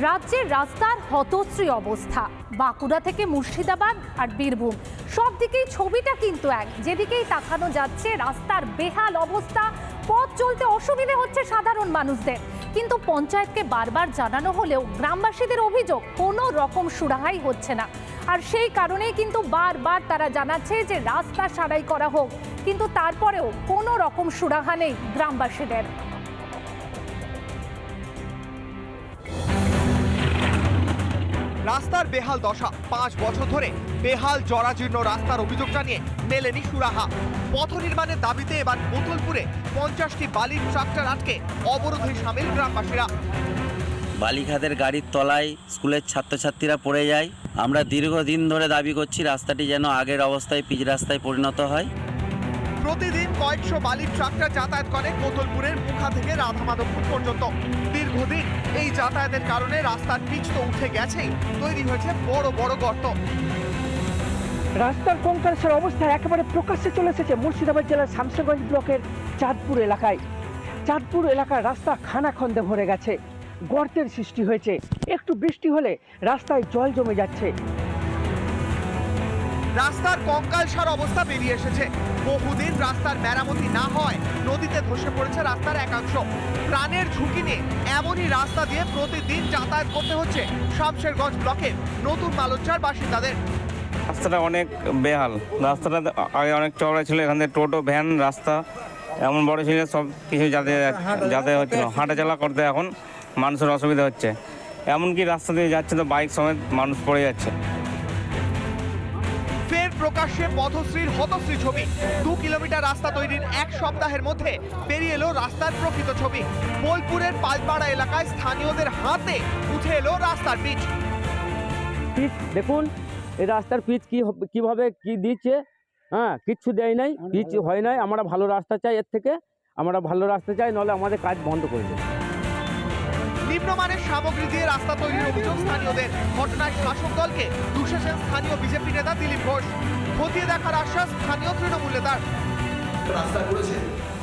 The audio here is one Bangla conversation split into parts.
রাজ্যের রাস্তার হতশ্রী অবস্থা। বাঁকুড়া থেকে মুর্শিদাবাদ আর বীরভূম। সব দিকেই ছবিটা কিন্তু এক। যেদিকেই তাকানো যাচ্ছে, রাস্তার বেহাল অবস্থা, পথ চলতে অসুবিধে হচ্ছে সাধারণ মানুষদের। কিন্তু পঞ্চায়েতকে বারবার জানানো হলেও গ্রামবাসীদের অভিযোগ কোনো রকম সুরাহাই হচ্ছে না। আর সেই কারণেই কিন্তু বারবার তারা জানাচ্ছে যে, রাস্তা সারাই করা হোক। কিন্তু তারপরেও কোনো রকম সুরাহা নেই গ্রামবাসীদের। রাস্তার বেহাল দশা। পাঁচ বছর ধরে বেহাল জরাজীর্ণ রাস্তার অভিযোগ জানিয়ে মেলেনি সুরাহা। পথ নির্মাণের দাবিতে এবার বোতলপুরে পঞ্চাশটি বালির ট্রাক্টর আটকে অবরোধে সামিল গ্রামবাসীরা। বালিখাদের গাড়ির তলায় স্কুলের ছাত্রছাত্রীরা পড়ে যায়। আমরা দীর্ঘদিন ধরে দাবি করছি রাস্তাটি যেন আগের অবস্থায় পিচ রাস্তায় পরিণত হয়। প্রতিদিন কয়েকশো বালির ট্রাক্টর যাতায়াত করে কোতলপুরের মুখা থেকে রাধামাধবপুর পর্যন্ত। দীর্ঘদিন যাতায়াতের কারণে রাস্তার পিচ তো উঠে গেছেই। তৈরি হয়েছে বড় বড় গর্ত। রাস্তার কঙ্কালসার অবস্থা একেবারে প্রকাশ্যে চলে এসেছে মুর্শিদাবাদ জেলার শামসেরগঞ্জ ব্লকের চাঁদপুর এলাকায়। চাঁদপুর এলাকার রাস্তা খানাখন্দে ভরে গেছে। গর্তের সৃষ্টি হয়েছে। একটু বৃষ্টি হলে রাস্তায় জল জমে যাচ্ছে। রাস্তার কঙ্কালসার অবস্থা বেরিয়ে এসেছে। বহুদিন রাস্তার মেরামতি না হয়, নদীতে ধসে পড়েছে রাস্তার একাংশ। প্রাণের ঝুঁকি নিয়ে এমনই রাস্তা দিয়ে প্রতিদিন যাতায়াত করতে হচ্ছে শামশেরগঞ্জ ব্লকের নতুন মালঞ্চার বাসিন্দাদের। রাস্তাটা অনেক বেহাল। রাস্তাটা আগে অনেক চওড়া ছিল, এখান থেকে টোটো, ভ্যান, রাস্তা, এমন বড় ছিল সব কিছু যাতে যাতায়াত হচ্ছিল হাঁটা চলা করতে এখন মানুষের অসুবিধা হচ্ছে। এমনকি রাস্তা দিয়ে যাচ্ছে তো বাইক সমেত মানুষ পড়ে যাচ্ছে। প্রকাশ্যে পথশ্রীর হতশ্রী ছবি। দু কিলোমিটার রাস্তা তৈরির এক সপ্তাহের মধ্যে বেরিয়ে এলো রাস্তার প্রকৃত ছবি। বোলপুরের পাঁচপাড়া এলাকায় স্থানীয়দের হাতে উঠে এলো রাস্তার পিচ পিচ দেখুন এই রাস্তার পিচ কি কীভাবে কি দিচ্ছে? হ্যাঁ কিচ্ছু দেয় নাই পিচ হয় নাই। আমরা ভালো রাস্তা চাই এর থেকে আমরা ভালো রাস্তা চাই নাহলে আমাদের কাজ বন্ধ করে দেবে। নিম্নমানের সামগ্রী দিয়ে রাস্তা তৈরির অভিযোগ স্থানীয়দের। ঘটনায় শাসক দলকে দুষেছেন স্থানীয় বিজেপি নেতা দিলীপ ঘোষ। খতিয়ে দেখার আশ্বাস স্থানীয় তৃণমূল নেতার। রাস্তা করেছে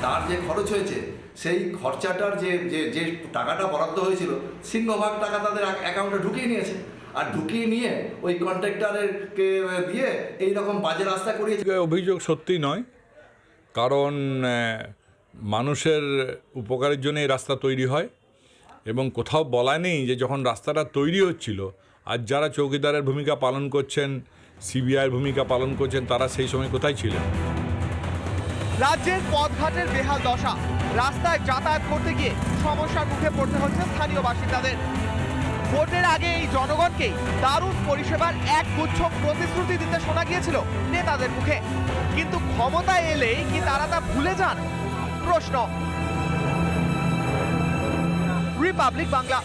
তার যে খরচ হয়েছে সেই খরচাটার যে যে যে টাকাটা বরাদ্দ হয়েছিল সিংহভাগ টাকা তাদের অ্যাকাউন্টে ঢুকিয়ে নিয়েছে। আর ঢুকিয়ে নিয়ে ওই কন্ট্রাক্টরের কে দিয়ে এই রকম বাজে রাস্তা করিয়েছে। অভিযোগ সত্যি নয়। কারণ মানুষের উপকারের জন্য এই রাস্তা তৈরি হয়। এবং কোথাও বলা নেই যে যখন রাস্তাটা তৈরি হচ্ছিল আর যারা চৌকিদারের ভূমিকা পালন করছেন সিবিআইয়ের ভূমিকা পালন করছেন, তারা সেই সময় কোথায় ছিলেন? রাজ্যের পথঘাটের বেহাল দশা। রাস্তায় যাতায়াত করতে গিয়ে সমস্যার মুখে পড়তে হচ্ছে স্থানীয় বাসিন্দাদের। ভোটের আগে এই জনগণকেই দারুণ পরিষেবার এক গুচ্ছ প্রতিশ্রুতি দিতে শোনা গিয়েছিল নেতাদের মুখে। কিন্তু ক্ষমতায় এলেই কি তারা তা ভুলে যান? প্রশ্ন। রিপাবলিক বাংলা